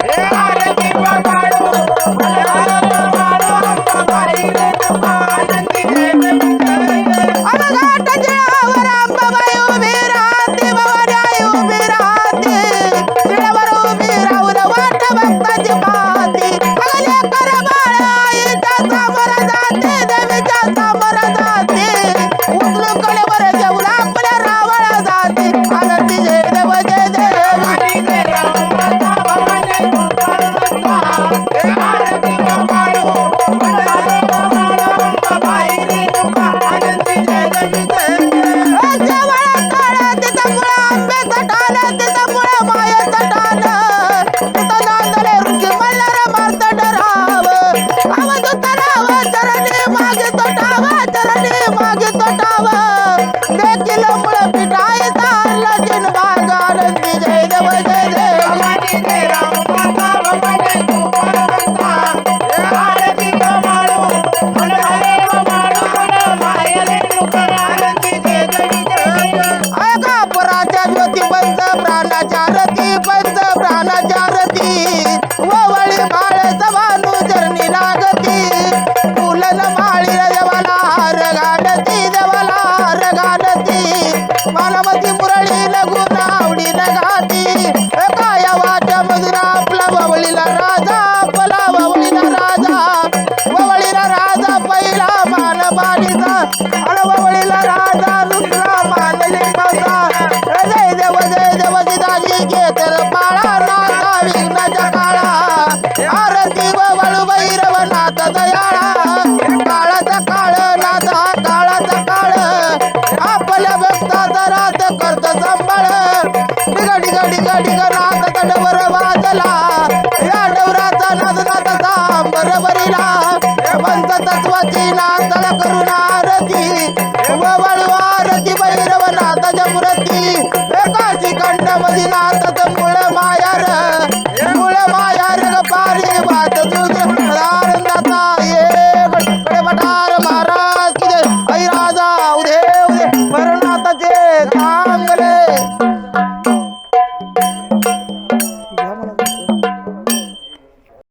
Yeah. जिनवाग, आनंदी जय देव जय देव. मानवती मुरळी आवडी वाच्या आपला ववळीला राजा आपला ववळीला राजा. ववळीला राजा पहिला मान बाणीचा. ववळीला राजा मान लिंबाचा जय देव जय देव घेतल पाळा विघ्नाच्या काळा. आरती भैरव नाथ दयाळा काळाचा काळ नाचा काळाचा काळ. आपल्या भक्ताचा सांभाळ डिगा डिगा डिगा डिगा नाथ तडवर वाजला. या डवराचा नाद नाथाचा करून आरती. वळवा